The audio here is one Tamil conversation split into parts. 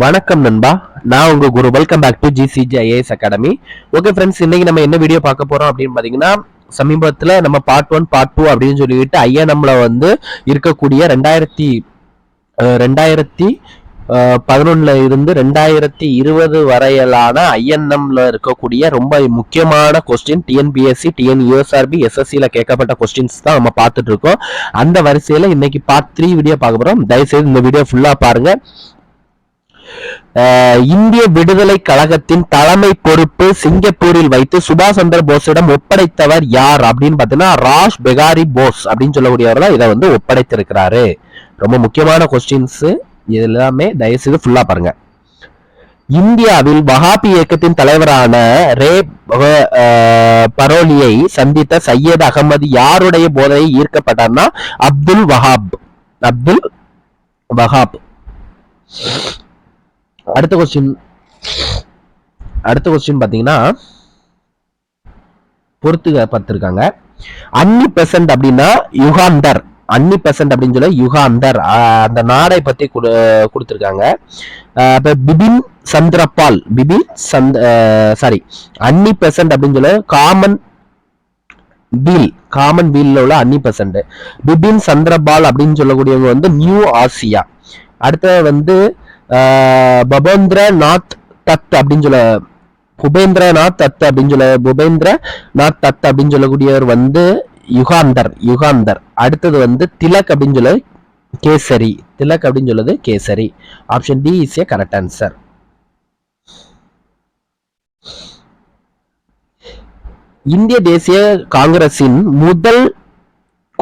வணக்கம் நண்பா. நான் உங்க குரு. Welcome back to GCGIAS academy okay friends இன்னைக்கு நம்ம என்ன வீடியோ பார்க்க போறோம் அப்படின்னு பாத்தீங்கன்னா சமீபத்துல நம்ம பார்ட் ஒன் பார்ட் டூ அப்படின்னு சொல்லிட்டு ஐஎன்எம்ல வந்து இருக்கக்கூடிய ரெண்டாயிரத்தி ரெண்டாயிரத்தி பதினொன்னுல இருந்து ரெண்டாயிரத்தி இருபது வரையிலான ஐஎன்எம்ல இருக்கக்கூடிய ரொம்ப முக்கியமான கொஸ்டின் டிஎன்பிஎஸ்சி டிஎன் யூஎஸ்ஆர்பி எஸ்எஸ்சியில் கேட்கப்பட்ட கொஸ்டின்ஸ் தான் நம்ம பார்த்துட்டு இருக்கோம். அந்த வரிசையில் இன்னைக்கு பார்ட் த்ரீ வீடியோ பார்க்க போறோம். தயவுசெய்து இந்த வீடியோ ஃபுல்லா பாருங்க. இந்திய விடுதலை கழகத்தின் தலைமை பொறுப்பு சிங்கப்பூரில் வைத்து சுபாஷ் சந்திர போஸிடம் ஒப்படைத்தவர் யார் அப்படின்னு பார்த்தீங்கன்னா ராஷ் பெகாரி போஸ் அப்படின்னு சொல்லக்கூடியவர் தான் இதை வந்து ஒப்படைத்திருக்கிறாரு. ரொம்ப முக்கியமான கொஸ்டின்ஸ் இது எல்லாமே தயவுசெய்து ஃபுல்லா பாருங்க. இந்தியாவில் வஹாபி இயக்கத்தின் தலைவரான ரே பரோலியை சந்தித்த சையத் அகமது யாருடைய போதையை ஈர்க்கப்பட்டார்னா அப்துல் வஹாப். அப்துல் வஹாப். அடுத்த கொஸ்டின் அடுத்த கொஸ்டின் பார்த்தீங்கன்னா பொறுத்து பார்த்துருக்காங்க. அன்னி பெசன்ட் அப்படின்னா யுகாந்தர் அன்னி பெசன்ட் அப்படின்னு சொல்ல யுகாந்தர் அந்த நாடை பத்தி கொடுத்துருக்காங்க. கொடுத்திருக்காங்க Bipin Chandrapal Bipin Chand sorry Annie Besant அப்படின்னு சொல்ல காமன் வீல் காமன் வீல்ல உள்ள அன்னி பெசன்ட் பிபின் சந்திரபால் அப்படின்னு சொல்லக்கூடியவங்க வந்து நியூ ஆசியா அடுத்த வந்து பபேந்திர நாத் தத் அப்படின்னு சொல்ல புபேந்திர நாத் தத் அப்படின்னு சொல்ல புபேந்திர நாத் தத் அப்படின்னு சொல்லக்கூடியவர் வந்து யுகாந்தர் யுகாந்தர். அடுத்தது வந்து திலக் அப்படின்னு சொல்ல கேசரி திலக் அப்படின்னு சொல்லுது Kesari. Option D is a correct answer இந்திய தேசிய காங்கிரசின் முதல்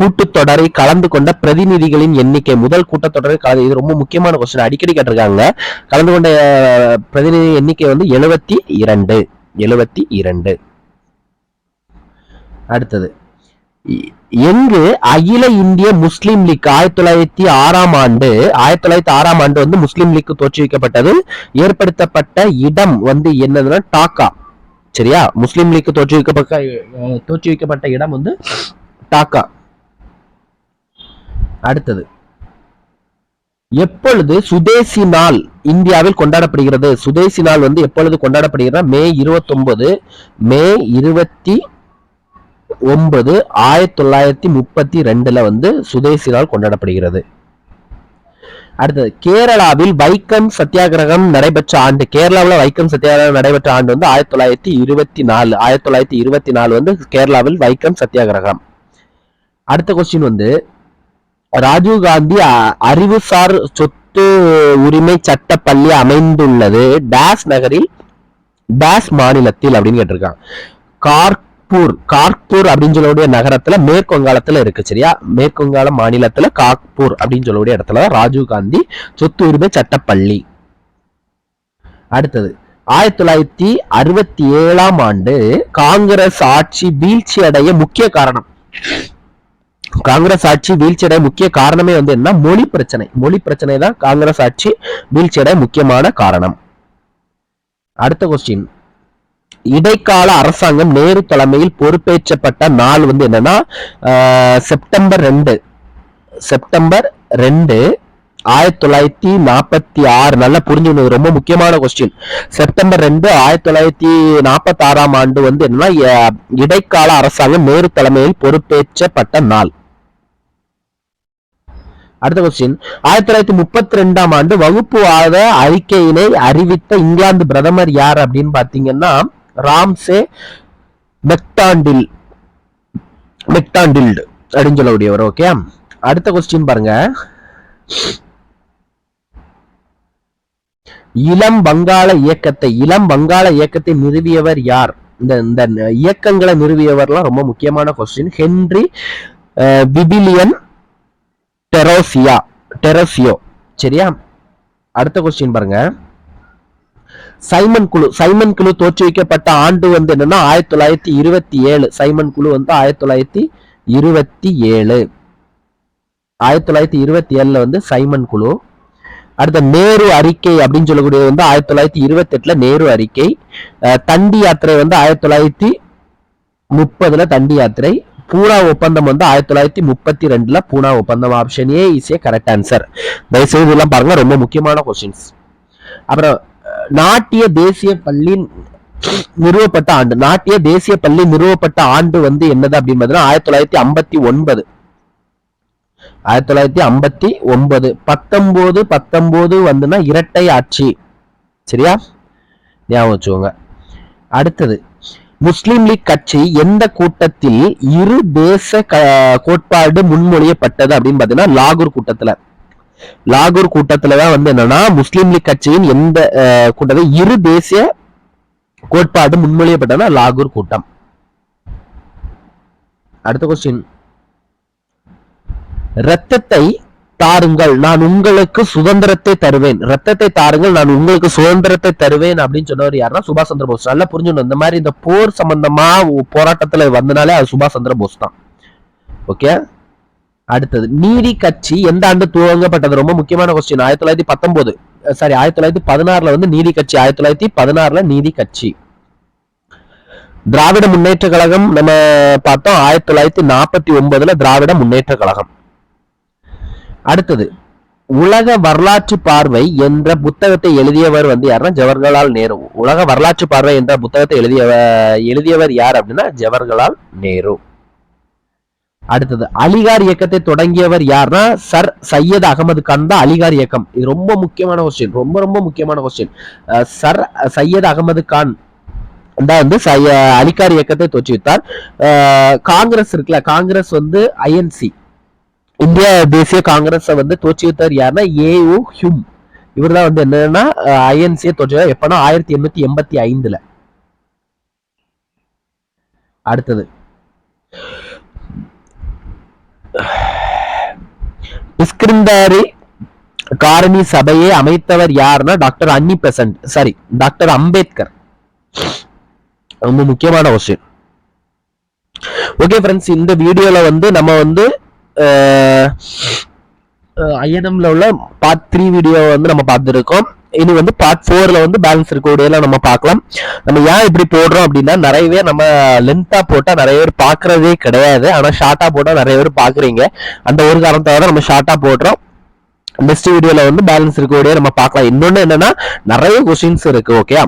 கூட்டத்தொடரை கலந்து கொண்ட பிரதிநிதிகளின் எண்ணிக்கை. முதல் கூட்டத்தொடரை கலந்து இது ரொம்ப முக்கியமான கொஸ்டின் அடிக்கடி கேட்டிருக்காங்க. கலந்து கொண்ட பிரதிநிதி எண்ணிக்கை வந்து எழுபத்தி இரண்டு. எழுபத்தி இரண்டு. அடுத்தது. எங்கு அகில இந்திய முஸ்லீம் லீக் ஆயிரத்தி தொள்ளாயிரத்தி ஆறாம் ஆண்டு ஆயிரத்தி தொள்ளாயிரத்தி ஆறாம் ஆண்டு வந்து முஸ்லீம் லீக் தோற்றுவிக்கப்பட்டது. ஏற்படுத்தப்பட்ட இடம் வந்து என்னதுன்னா டாக்கா. சரியா? முஸ்லீம் லீக் தோற்றுவிக்கப்பட்ட தோற்றுவிக்கப்பட்ட இடம் வந்து டாக்கா. அடுத்தது. எப்பொழுது சுதேசி நாள் இந்தியாவில் கொண்டாடப்படுகிறது? சுதேசி நாள் வந்து எப்பொழுது கொண்டாடப்படுகிறது மே 29 மே இருபத்தி ஒன்பது ஆயிரத்தி தொள்ளாயிரத்தி முப்பத்தி ரெண்டுல வந்து சுதேசி நாள் கொண்டாடப்படுகிறது. அடுத்தது கேரளாவில் வைக்கம் சத்தியாகிரகம் நடைபெற்ற ஆண்டு கேரளாவில் வைக்கம் சத்தியாகிரகம் நடைபெற்ற ஆண்டு வந்து ஆயிரத்தி தொள்ளாயிரத்தி இருபத்தி நாலு ஆயிரத்தி தொள்ளாயிரத்தி இருபத்தி நாலு வந்து கேரளாவில் வைக்கம் சத்தியாகிரகம். அடுத்த கொஸ்டின் வந்து ராஜீவ் காந்தி அ- அறிவுசார் சொத்து உரிமை சட்ட பள்ளி அமைந்துள்ளது. டேஸ் நகரில் டேஸ் மாநிலத்தில் அப்படின்னு கேட்டிருக்காங்க. கார்பூர் கார்பூர் அப்படின்னு சொல்லக்கூடிய நகரத்துல மேற்கு வங்காளத்துல இருக்கு சரியா? மேற்கு வங்காள மாநிலத்துல காக்பூர் அப்படின்னு சொல்லக்கூடிய இடத்துல தான் ராஜீவ் காந்தி சொத்து உரிமை சட்டப்பள்ளி. அடுத்தது ஆயிரத்தி தொள்ளாயிரத்தி அறுபத்தி ஏழாம் ஆண்டு காங்கிரஸ் ஆட்சி வீழ்ச்சி அடைய முக்கிய காரணம். காங்கிரஸ் ஆட்சி வீழ்ச்சியடைய முக்கிய காரணமே வந்து என்ன? மொழி பிரச்சனை. மொழி பிரச்சனை தான் காங்கிரஸ் ஆட்சி வீழ்ச்சியடைய முக்கியமான காரணம். அடுத்த கொஸ்டின் இடைக்கால அரசாங்கம் நேரு தலைமையில் பொறுப்பேற்றப்பட்ட நாள் வந்து என்னன்னா செப்டம்பர் ரெண்டு. செப்டம்பர் ரெண்டு ஆயிரத்தி தொள்ளாயிரத்தி நாற்பத்தி ஆறு. நல்லா புரிஞ்சுக்கணும் ரொம்ப முக்கியமான கொஸ்டின் செப்டம்பர் ரெண்டு ஆயிரத்தி தொள்ளாயிரத்தி நாற்பத்தி ஆறாம் ஆண்டு வந்து என்னன்னா இடைக்கால அரசாங்கம் நேரு தலைமையில் பொறுப்பேற்றப்பட்ட நாள். அடுத்த கொஸ்டின் ஆயிரத்தி தொள்ளாயிரத்தி முப்பத்தி ரெண்டாம் ஆண்டு வகுப்புவாத அறிக்கையினை அறிவித்த இங்கிலாந்து பிரதமர் யார் அப்படின்னு பாத்தீங்கன்னா ராம்சே மெக்டாண்டில் மெக்டாண்டில்டு அப்படின்னு சொல்லக்கூடியவர் ஓகே அடுத்த கொஸ்டின் பாருங்க. இளம் வங்காள இயக்கத்தை இளம் வங்காள இயக்கத்தை நிறுவியவர் யார்? இந்த இந்த இயக்கங்களை நிறுவியவர்லாம் ரொம்ப முக்கியமான கொஸ்டின் ஹென்றி விபிலியன் டெரோசியா டெரோசியோ. சரியா? அடுத்த கொஸ்டின் பாருங்க. சைமன் குழு சைமன் குழு தோற்றுவிக்கப்பட்ட ஆண்டு வந்து என்னன்னா ஆயிரத்தி தொள்ளாயிரத்தி இருபத்தி ஏழு. சைமன் குழு வந்து ஆயிரத்தி தொள்ளாயிரத்தி இருபத்தி ஏழு. ஆயிரத்தி தொள்ளாயிரத்தி இருபத்தி ஏழுல வந்து சைமன் குழு. அடுத்த நேரு அறிக்கை அப்படின்னு சொல்லக்கூடியது வந்து ஆயிரத்தி தொள்ளாயிரத்தி இருபத்தி எட்டுல நேரு அறிக்கை. தண்டி யாத்திரை வந்து ஆயிரத்தி தொள்ளாயிரத்தி முப்பதுல தண்டி யாத்திரை. பூனா ஒப்பந்தம் வந்து ஆயிரத்தி தொள்ளாயிரத்தி முப்பத்தி ரெண்டுல பூனா ஒப்பந்தம். Option A is A correct answer தயவுசெய்து இதெல்லாம் பாருங்க ரொம்ப முக்கியமான கொஸ்டின்ஸ் அப்புறம் நாட்டிய தேசிய பள்ளி நிறுவப்பட்ட ஆண்டு. நாட்டிய தேசிய பள்ளி நிறுவப்பட்ட ஆண்டு வந்து என்னது அப்படின்னு பார்த்தீங்கன்னா ஆயிரத்தி தொள்ளாயிரத்தி ஐம்பத்தி ஒன்பது. ஆயிரத்தி தொள்ளாயிரத்தி ஐம்பத்தி ஒன்பது பத்தொம்போது பத்தொன்பது வந்துன்னா இரட்டை ஆட்சி. சரியா? ஞாபகம் வச்சுக்கோங்க. அடுத்தது முஸ்லீம் லீக் கட்சி எந்த கூட்டத்தில் இரு தேச கோட்பாடு முன்மொழியப்பட்டது அப்படின்னு பார்த்தீங்கன்னா லாகூர் கூட்டத்துல. லாகூர் கூட்டத்துல தான் வந்து என்னன்னா முஸ்லிம் லீக் கட்சியின் எந்த அஹ், கூட்டத்தில் இரு தேசிய கோட்பாடு முன்மொழியப்பட்டதுன்னா லாகூர் கூட்டம். அடுத்த கொஸ்டின் ரத்தத்தை தாருங்கள். நான் உங்களுக்கு சுதந்திரத்தை தருவேன். ரத்தத்தை தாருங்கள். நான் உங்களுக்கு சுதந்திரத்தை தருவேன் அப்படின்னு சொன்னவர் யாருன்னா சுபாஷ் சந்திர போஸ். நல்லா புரிஞ்சுக்கணும். இந்த மாதிரி இந்த போர் சம்பந்தமா போராட்டத்துல வந்தனாலே அது சுபாஷ் சந்திர போஸ் தான். ஓகே? அடுத்தது நீதி கட்சி எந்த ஆண்டு துவங்கப்பட்டது? ரொம்ப முக்கியமான கொஸ்டின் ஆயிரத்தி தொள்ளாயிரத்தி பத்தொன்பது. சாரி ஆயிரத்தி தொள்ளாயிரத்தி பதினாறுல வந்து நீதி கட்சி. ஆயிரத்தி தொள்ளாயிரத்தி பதினாறுல நீதி கட்சி. திராவிட முன்னேற்ற கழகம் நம்ம பார்த்தோம். ஆயிரத்தி தொள்ளாயிரத்தி நாற்பத்தி ஒன்பதுல திராவிட முன்னேற்ற கழகம். அடுத்தது உலக வரலாற்று பார்வை என்ற புத்தகத்தை எழுதியவர் வந்து யாருன்னா ஜவஹர்லால் நேரு. உலக வரலாற்று பார்வை என்ற புத்தகத்தை எழுதிய எழுதியவர் யார் அப்படின்னா ஜவஹர்லால் நேரு. அடுத்தது அலிகார் இயக்கத்தை தொடங்கியவர் யாருன்னா சர் சையத் அகமது கான் தான் அலிகார் இயக்கம். இது ரொம்ப முக்கியமான கொஸ்டின் ரொம்ப ரொம்ப முக்கியமான கொஸ்டின் சர் சையத் அகமது கான் தான் வந்து சைய- அலிகார் இயக்கத்தை தோற்றுவித்தார். காங்கிரஸ் இருக்குல்ல காங்கிரஸ் வந்து ஐஎன்சி இந்திய தேசிய காங்கிரஸை வந்து தோற்றுவித்தார் யாருன்னா ஏ ஹியூம் இவர் தான் வந்து என்னன்னா ஐஎன்சியை தோற்றுவார் எப்பனா ஆயிரத்தி எண்ணூத்தி எண்பத்தி ஐந்துல. அடுத்தது. பிஸ்கிருந்தாரி காரணி சபையை அமைத்தவர் யாருன்னா doctor Annie Besant. Sorry doctor Ambedkar. ரொம்ப முக்கியமான கொஸ்டின் ஓகே ஃப்ரெண்ட்ஸ் இந்த வீடியோல வந்து நம்ம வந்து ஐஎன்எம்ல உள்ள பார்ட் த்ரீ வீடியோ வந்து நம்ம பார்த்துருக்கோம். இனி வந்து பார்ட் ஃபோர்ல வந்து பேலன்ஸ் இருக்கக்கூடியதெல்லாம் நம்ம பார்க்கலாம். நம்ம ஏன் இப்படி போடுறோம் அப்படின்னா நிறைய பேர் நம்ம லென்த்தா போட்டா நிறைய பேர் பார்க்குறதே கிடையாது. ஆனா ஷார்ட்டா போட்டா நிறைய பேர் பாக்குறீங்க அந்த ஒரு காரணத்தோட நம்ம ஷார்ட்டா போடுறோம். நெக்ஸ்ட் வீடியோல வந்து பேலன்ஸ் இருக்கக்கூடிய நம்ம பார்க்கலாம். இன்னொன்னு என்னன்னா நிறைய கொஸ்டின்ஸ் இருக்கு ஓகே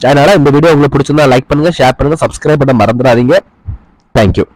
அதனால இந்த வீடியோ உங்களுக்கு பிடிச்சிருந்தா லைக் பண்ணுங்க ஷேர் பண்ணுங்க சப்ஸ்கிரைப் பண்ண மறந்துடாதீங்க. தேங்க்யூ